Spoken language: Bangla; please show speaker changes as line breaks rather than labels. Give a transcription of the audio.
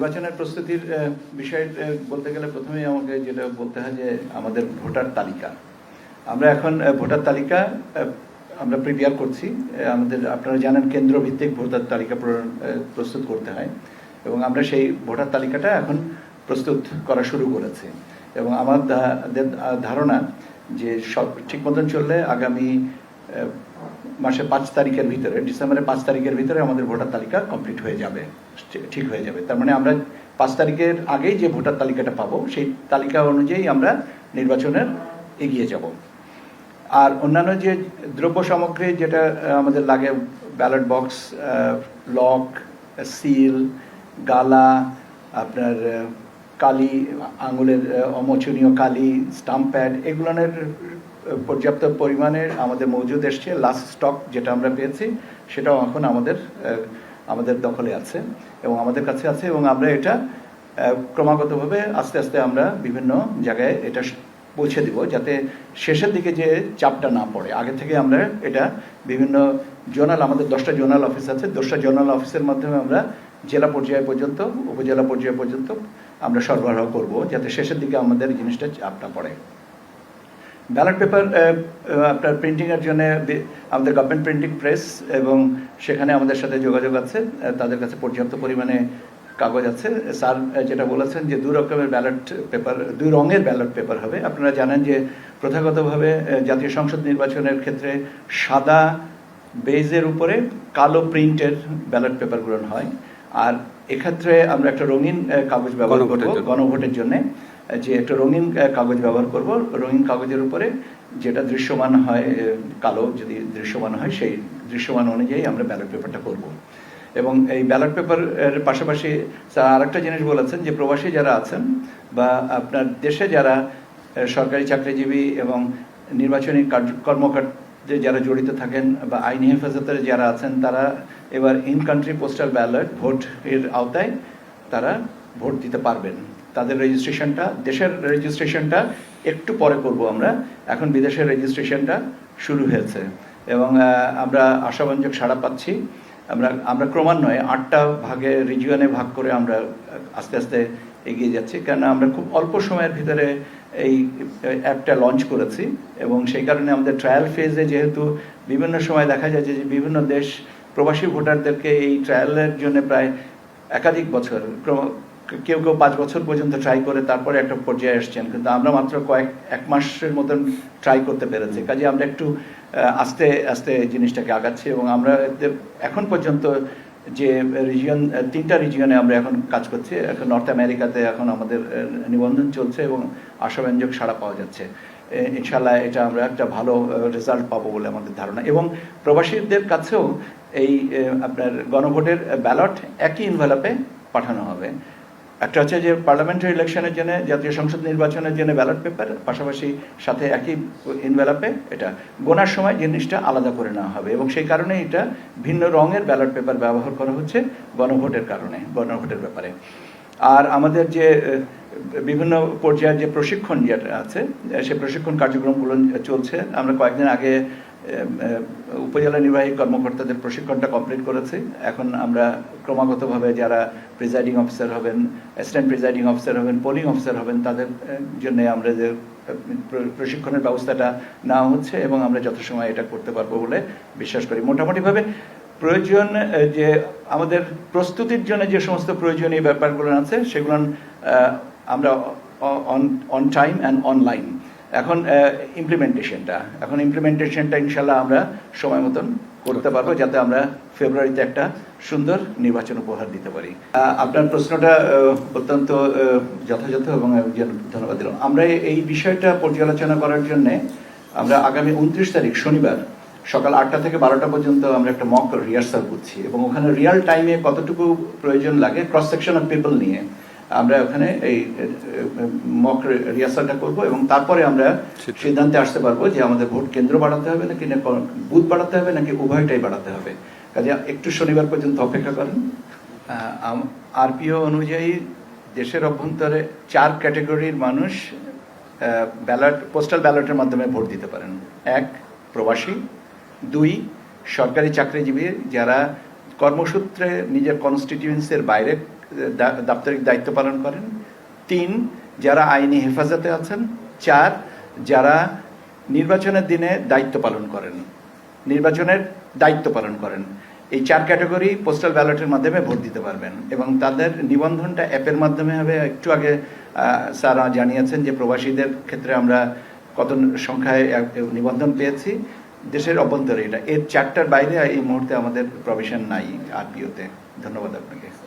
নির্বাচনের প্রস্তুতির বিষয় বলতে গেলে প্রথমেই আমাকে যেটা বলতে হয় যে আমাদের ভোটার তালিকা। আমরা এখন ভোটার তালিকা আমরা প্রিপেয়ার করছি। আমাদের, আপনারা জানেন কেন্দ্র ভিত্তিক ভোটার তালিকা প্রস্তুত করতে হয়। এবং আমরা সেই ভোটার তালিকাটা এখন প্রস্তুত করা শুরু করেছি। এবং আমার ধারণা যে সব, ঠিক মতন চললে আগামী মাসের পাঁচ তারিখের ভিতরে, ডিসেম্বরের পাঁচ তারিখের ভিতরে আমাদের ভোটার তালিকা কমপ্লিট হয়ে যাবে, ঠিক হয়ে যাবে। তার মানে আমরা পাঁচ তারিখের আগেই যে ভোটার তালিকাটা পাবো, সেই তালিকা অনুযায়ী আমরা নির্বাচনের এগিয়ে যাব। আর অন্যান্য যে দ্রব্য সামগ্রী যেটা আমাদের লাগে ব্যালট বক্স লক সিল গালা, আপনার কালি, আঙুলের অমোচনীয় কালি স্টাম্প প্যাড এগুলোর পর্যাপ্ত পরিমাণে আমাদের মজুদ এসছে লাস্ট স্টক যেটা আমরা পেয়েছি, সেটাও এখন আমাদের আমাদের দখলে আছে এবং আমাদের কাছে আছে এবং আমরা এটা ক্রমাগতভাবে আস্তে আস্তে আমরা বিভিন্ন জায়গায় এটা পৌঁছে দিব যাতে শেষের দিকে যে চাপটা না পড়ে। আগে থেকে আমরা এটা বিভিন্ন জোনাল, আমাদের দশটা জোনাল অফিস আছে, দশটা জোনাল অফিসের মাধ্যমে আমরা জেলা পর্যায় পর্যন্ত, উপজেলা পর্যায় পর্যন্ত আমরা সরবরাহ করব যাতে শেষের দিকে আমাদের জিনিসটা চাপ না পড়ে। ব্যালট পেপার আপনার প্রিন্টিংয়ের জন্য আমাদের গভর্নমেন্ট প্রিন্টিং প্রেস এবং সেখানে আমাদের সাথে যোগাযোগ আছে তাদের কাছে পর্যাপ্ত পরিমাণে কাগজ আছে। স্যার যেটা বলেছেন যে দুই রকমের ব্যালট পেপার দুই রঙের ব্যালট পেপার হবে। আপনারা জানেন যে প্রথাগতভাবে জাতীয় সংসদ নির্বাচনের ক্ষেত্রে সাদা বেজের উপরে কালো প্রিন্টের ব্যালট পেপারগুলো হয়। আর এক্ষেত্রে আমরা একটা রঙিন কাগজ ব্যবহার করব। গণভোটের জন্য। যে একটা রঙিন কাগজ ব্যবহার করব। রঙিন কাগজের উপরে যেটা দৃশ্যমান হয় কালো যদি দৃশ্যমান হয়, সেই দৃশ্যমান অনুযায়ী আমরা ব্যালট পেপারটা করব। এবং এই ব্যালট পেপার এর পাশাপাশি স্যার আরেকটা জিনিস বলেছেন যে প্রবাসী যারা আছেন বা আপনার দেশে যারা সরকারি চাকরিজীবী এবং নির্বাচনী কর্মকাণ্ডে যারা জড়িত থাকেন বা আইনি হেফাজতের যারা আছেন, তারা এবার in country postal ballot vote এর আওতায় তারা ভোট দিতে পারবেন। তাদের রেজিস্ট্রেশনটা দেশের রেজিস্ট্রেশনটা একটু পরে করব আমরা। এখন বিদেশের রেজিস্ট্রেশনটা শুরু হয়েছে। এবং আমরা আশাব্যঞ্জক সাড়া পাচ্ছি। আমরা আমরা ক্রমান্বয়ে আটটা ভাগে রিজিয়নে ভাগ করে আমরা আস্তে আস্তে এগিয়ে যাচ্ছি। কেননা আমরা খুব অল্প সময়ের ভিতরে এই অ্যাপটা লঞ্চ করেছি। এবং সেই কারণে আমাদের ট্রায়াল ফেজে যেহেতু বিভিন্ন সময় দেখা যায় যে বিভিন্ন দেশ প্রবাসী ভোটারদেরকে এই ট্রায়ালের জন্য প্রায় একাধিক বছর কেউ কেউ পাঁচ বছর পর্যন্ত ট্রাই করে তারপরে একটা পর্যায়ে এসছেন কিন্তু আমরা মাত্র কয়েক এক মাসের মতন ট্রাই করতে পেরেছি। কাজে আমরা একটু আস্তে আস্তে জিনিসটাকে আগাচ্ছি এবং আমরা এখন পর্যন্ত যে রিজিয়ন তিনটা রিজিয়নে আমরা এখন কাজ করছি। এখন নর্থ আমেরিকাতে এখন আমাদের নিবন্ধন চলছে এবং আশাব্যঞ্জক সাড়া পাওয়া যাচ্ছে। ইনশাল্লাহ এটা আমরা একটা ভালো রেজাল্ট পাবো বলে আমাদের ধারণা। এবং প্রবাসীদের কাছেও এই আপনার গণভোটের ব্যালট একই ইনভেলপে পাঠানো হবে। একটা হচ্ছে যে পার্লামেন্টারি ইলেকশনের জন্য, জাতীয় সংসদ নির্বাচনের জন্য ব্যালট পেপার পাশাপাশি সাথে একই ইনভেলপে এটা গোনার সময় জিনিসটা আলাদা করে নেওয়া হবে। এবং সেই কারণে এটা ভিন্ন রঙের ব্যালট পেপার ব্যবহার করা হচ্ছে গণভোটের কারণে, গণভোটের ব্যাপারে। আর আমাদের যে বিভিন্ন পর্যায়ের যে প্রশিক্ষণ যেটা আছে সেই প্রশিক্ষণ কার্যক্রমগুলো চলছে। আমরা কয়েকদিন আগে উপজেলা নির্বাহী কর্মকর্তাদের প্রশিক্ষণটা কমপ্লিট করেছি। এখন আমরা ক্রমাগতভাবে যারা প্রিজাইডিং অফিসার হবেন অ্যাসিস্ট্যান্ট প্রিজাইডিং অফিসার হবেন পোলিং অফিসার হবেন, তাদের জন্য আমরা যে প্রশিক্ষণের ব্যবস্থাটা নেওয়া হচ্ছে এবং আমরা যথাসময় এটা করতে পারব বলে বিশ্বাস করি। মোটামুটিভাবে প্রয়োজন যে আমাদের প্রস্তুতির জন্য যে সমস্ত প্রয়োজনীয় ব্যাপারগুলো আছে, সেগুলো আমরা on on time and online এখন ইমপ্লিমেন্টেশনটা এখন ইমপ্লিমেন্টেশনটা ইনশাল্লাহ আমরা সময় মতন করতে পারব যাতে আমরা ফেব্রুয়ারিতে একটা সুন্দর নির্বাচন উপহার দিতে পারি। আপনার প্রশ্নটা অত্যন্ত যথাযথ এবং ধন্যবাদ দিলাম। আমরা এই বিষয়টা পর্যালোচনা করার জন্য আমরা আগামী উনত্রিশ তারিখ শনিবার সকাল আটটা থেকে বারোটা পর্যন্ত আমরা একটা মক রিহার্সাল করছি এবং ওখানে রিয়েল টাইমে কতটুকু প্রয়োজন লাগে ক্রস সেকশন অফ পিপল নিয়ে আমরা ওখানে এই মক রিহার্সালটা করব এবং তারপরে আমরা সিদ্ধান্তে আসতে পারব যে আমাদের ভোট কেন্দ্র বাড়াতে হবে নাকি না বুথ বাড়াতে হবে নাকি উভয়টাই বাড়াতে হবে। কাজে একটু শনিবার পর্যন্ত অপেক্ষা করেন। আরপিও অনুযায়ী দেশের অভ্যন্তরে চার ক্যাটাগরির মানুষ ব্যালট পোস্টাল ব্যালটের মাধ্যমে ভোট দিতে পারেন। এক প্রবাসী। দুই সরকারি চাকরিজীবী যারা কর্মসূত্রে নিজের কনস্টিটিউয়েন্সির বাইরে দাপ্তরিক দায়িত্ব পালন করেন। তিন, যারা আইনি হেফাজতে আছেন। চার, যারা নির্বাচনের দিনে দায়িত্ব পালন করেন। নির্বাচনের দায়িত্ব পালন করেন। এই চার ক্যাটাগরি পোস্টাল ব্যালটের মাধ্যমে ভোট দিতে পারবেন এবং তাদের নিবন্ধনটা অ্যাপের মাধ্যমে হবে। একটু আগে স্যার জানিয়েছেন যে প্রবাসীদের ক্ষেত্রে আমরা কত সংখ্যায় নিবন্ধন পেয়েছি। দেশের অভ্যন্তরে এটা। এর চারটার বাইরে এই মুহূর্তে আমাদের প্রভিশন নাই আরপিওতে ধন্যবাদ আপনাকে।